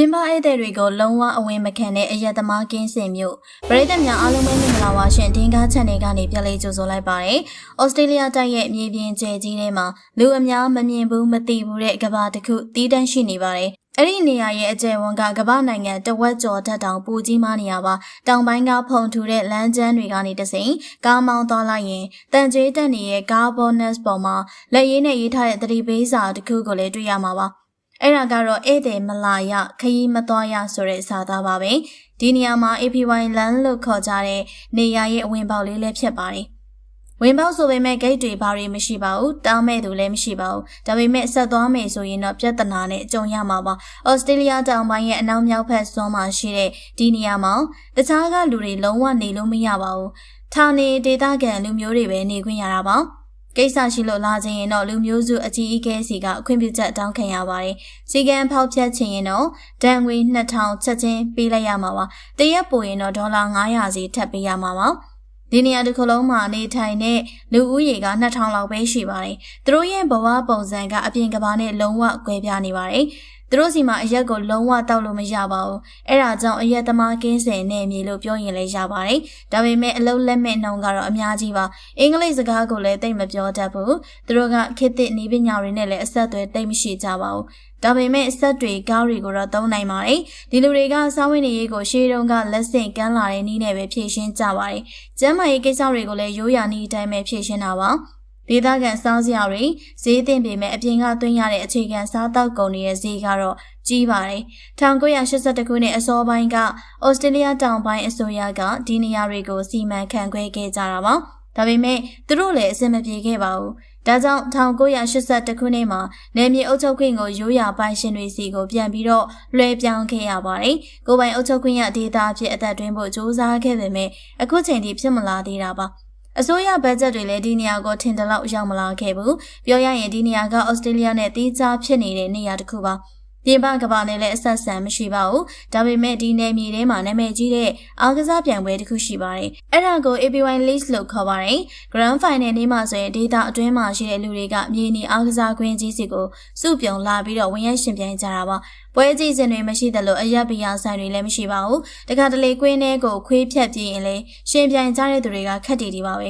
ပြင်ပဧည့်သည်တွေကိုလုံးဝအဝင်မခံတဲ့အယက်သမားကင်းစင်မျိုးပရိသတ်များအားလုံးပဲမင်္ဂလာပါရှင်ဒင်းကား channel ကနေပြန်လေးကြိုဆိုလိုက်ပါတယ်။ဩစတြေးလျတိုက်ရဲ့မြေပြင်ကျယ်ကြီးထဲမှာလူအများမမြင်ဘူးမသိဘူးတဲ့ကမ္ဘာတစ်ခုတီးတန့်ရှိနေပါတယ်။အဲ့ဒီနေရာရဲ့အကျယ်ဝန်းကကမ္ဘာနိုင်ငံတဝက်ကျော်တက်တောင်ပူကြီးမားနေရပါတောင်ပိုင်းကဖုန်ထူတဲ့လမ်းကျန်းတွေကနေတစိမ့်ကားမောင်းသွားလိုက်ရင်တန်ကျေးတက်နေတဲ့ကားဘောနက်ပေါ်မှာလက်ရည်နဲ့ရေးထားတဲ့သတိပေးစာတစ်ခုကိုလည်းတွေ့ရမှာပါ။ အဲ့ဒါကတော့ဧည့်သည်မလာရခရီးမသွားရဆိုတဲ့စာသားပါပဲဒီနေရာမှာ APY လမ်းလို့ခေါ်ကြတဲ့နေရာရဲ့အဝင်ပေါက်လေးလည်းဖြစ်ပါတယ်ဝင်ပေါက်ဆိုပေမဲ့ဂိတ်တွေဘာတွေမရှိပါဘူးတောင်းမဲ့သူလည်းမရှိပါဘူးဒါပေမဲ့ဆက်သွားမယ်ဆိုရင်တော့ပြဿနာနဲ့အကြုံရမှာပါဩစတြေးလျတောင်ပိုင်းရဲ့အနောက်မြောက်ဖက်စွန်းမှာရှိတဲ့ဒီနေရာမှာတခြားကလူတွေလုံးဝနေလို့မရပါဘူးဌာနေဒေသခံလူမျိုးတွေပဲနေခွင့်ရတာပါ ကိစ္စရှိလို့လာခြင်းရင်တော့လူမျိုးစုအကြီးအကဲစီကအခွင့်ပြုချက်တောင်းခံရပါတယ်။စီကံဖောက်ဖြတ်ခြင်းရင်တော့ဒဏ်ငွေ2000ချက်ချင်းပေးလိုက်ရမှာပါ။တရက်ပိုရင်တော့ဒေါ်လာ900စီထပ်ပေးရမှာပါ။ ဒီနေရာတစ်ခုလုံးမှာနေထိုင်တဲ့လူဦးရေက2000လောက်ပဲရှိပါတယ်။သူတို့ရဲ့ဘဝပုံစံကအပြင်ကဘာနဲ့လုံးဝကွဲပြားနေပါတယ်။သူတို့စီမှာအရက်ကိုလုံးဝတောက်လို့မရပါဘူး။အဲ့ဒါကြောင့်အရက်သမားကင်းစင်နေမြေလို့ပြောရင်လည်းရပါတယ်။ဒါပေမဲ့အလုံးလက်မဲ့နှုံကတော့အများကြီးပါ။အင်္ဂလိပ်စကားကိုလည်းသိမပြောတတ်ဘူး။သူတို့ကခေတ်သစ်နည်းပညာတွေနဲ့လည်းအဆက်အသွယ်သိမရှိကြပါဘူး။ ဒါပေမဲ့အဆက်တွေကားတွေကိုတော့သုံးနိုင်ပါတယ်။ဒီလူတွေကစားဝတ်နေရေးကိုရှေးတုန်းကလက်ဆင့်ကမ်းလာတဲ့နည်းနဲ့ပဲဖြည့်ရှင်းကြပါတယ်။ကျမ်းမာရေးကိစ္စတွေကိုလည်းရိုးရာနည်းအတိုင်းပဲဖြည့်ရှင်းတာပါ။ဒေသခံစားစရာတွေဈေးတင်ပေမဲ့အပြင်ကသွင်းရတဲ့အခြေခံစားတောက်ကုန်တွေရဲ့ဈေးကတော့ကြီးပါတယ်။1982ခုနှစ်အစောပိုင်းကဩစတြေးလျတောင်ပိုင်းအစိုးရကဒီနေရာတွေကိုစီမံခန့်ခွဲခဲ့ကြတာပါ။ ဒါပေမဲ့သူတို့လည်းအဆင်မပြေခဲ့ပါဘူး။ဒါကြောင့်1982ခုနှစ်မှာနယ်မြေအုပ်ချုပ်ခွင့်ကိုရိုးရာပိုင်ရှင်တွေစီကိုပြန်ပြီးတော့လွှဲပြောင်းခဲ့ရပါတယ်။ကိုပိုင်အုပ်ချုပ်ခွင့်ရဒေသအဖြစ်အသက်သွင်းဖို့စ조사ခဲ့ပေမဲ့အခုချိန်ထိဖြစ်မလာသေးတာပါ။အစိုးရဘတ်ဂျက်တွေလည်းဒီနေရာကိုထင်တလောက်ရောက်မလာခဲ့ဘူးပြောရရင်ဒီနေရာကဩစတြေးလျနဲ့တီးခြားဖြစ်နေတဲ့နေရာတစ်ခုပါ ပြင်ပကဘာနဲ့လည်းအဆက်ဆံမရှိပါဘူးဒါပေမဲ့ဒီနယ်မြေထဲမှာနာမည်ကြီးတဲ့အားကစားပြိုင်ပွဲတစ်ခုရှိပါတယ်အဲ့ဒါကို APY League လို့ခေါ်ပါတယ် Grand Final နေ့မှာဆိုရင်ဒေတာအတွင်းမှာရှိတဲ့လူတွေကမြေနီအားကစားကွင်းကြီးစီကိုစုပြုံလာပြီးတော့ဝင်ရရှင်ပြိုင်ကြတာပါပွဲကြီးစင်တွေမရှိသလိုအရက်ဘီယာဆိုင်တွေလည်းမရှိပါဘူးတခါတလေကွင်းထဲကိုခွေးဖြတ်ပြီးရင်လည်းရှင်ပြိုင်ကြတဲ့သူတွေကခက်တီတီပါပဲ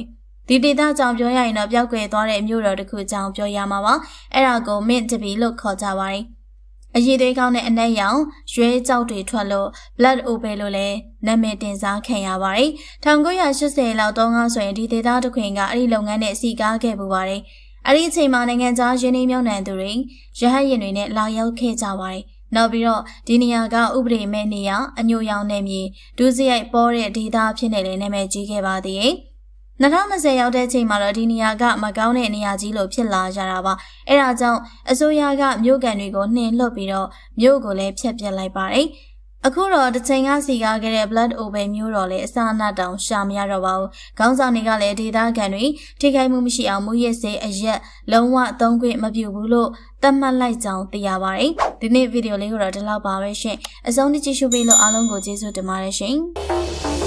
ဒီဒေတာကြောင့်ပြောရရင်တော့ပျောက်ကွယ်သွားတဲ့မြို့တော်တစ်ခုကြောင့်ပြောရမှာပါအဲ့ဒါကို mint တပီလို့ခေါ်ကြပါတယ် အရေးသွေးကောင်းတဲ့အနက်ရောင်ရွဲကြောက်တွေထွက်လို့ blood open လို့လည်းနာမည်တင်စားခံရပါတယ်1980လောက်တုန်းကဆိုရင်ဒီဒေတာတစ်ခွင်ကအဲ့ဒီလုပ်ငန်းနဲ့စီကားခဲ့ပူပါတယ်အဲ့ဒီအချိန်မှာနိုင်ငံသားရင်းနှီးမြှုပ်နှံသူတွေရဟတ်ရင်တွေနဲ့လာရောက်ခဲ့ကြပါတယ်နောက်ပြီးတော့ဒီနေရာကဥပဒေမဲ့နေရာအညိုရောင်နယ်မြေဒုစရိုက်ပေါ်တဲ့ဒေသဖြစ်နေလေနာမည်ကြီးခဲ့ပါသေးတယ် 2020ရောက်တဲ့အချိန်မှာတော့ဒီနေရာကမကောင်းတဲ့နေရာကြီးလို့ဖြစ်လာကြတာပါအဲဒါကြောင့်အစိုးရကမြို့ကန်တွေကိုနှင်လွတ်ပြီးတော့မြို့ကိုလည်းဖျက်ပစ်လိုက်ပါတယ်အခုတော့တစ်ချိန်ကစီကားခဲ့တဲ့ blood over မျိုးတော်လည်းအစာအနတောင်ရှာမရတော့ပါဘူး။ခေါင်းဆောင်တွေကလည်းဒေသခံတွေထိခိုက်မှုမရှိအောင်မူရစ်စေးအရက်လုံးဝအသုံးခွင့်မပြုဘူးလို့သတ်မှတ်လိုက်ကြောင်းသိရပါတယ်။ဒီနေ့ဗီဒီယိုလေးကိုတော့ဒီလောက်ပါပဲရှင်။အဆုံးထိကြည့်ရှုပေးလို့အားလုံးကိုကျေးဇူးတင်ပါတယ်ရှင်။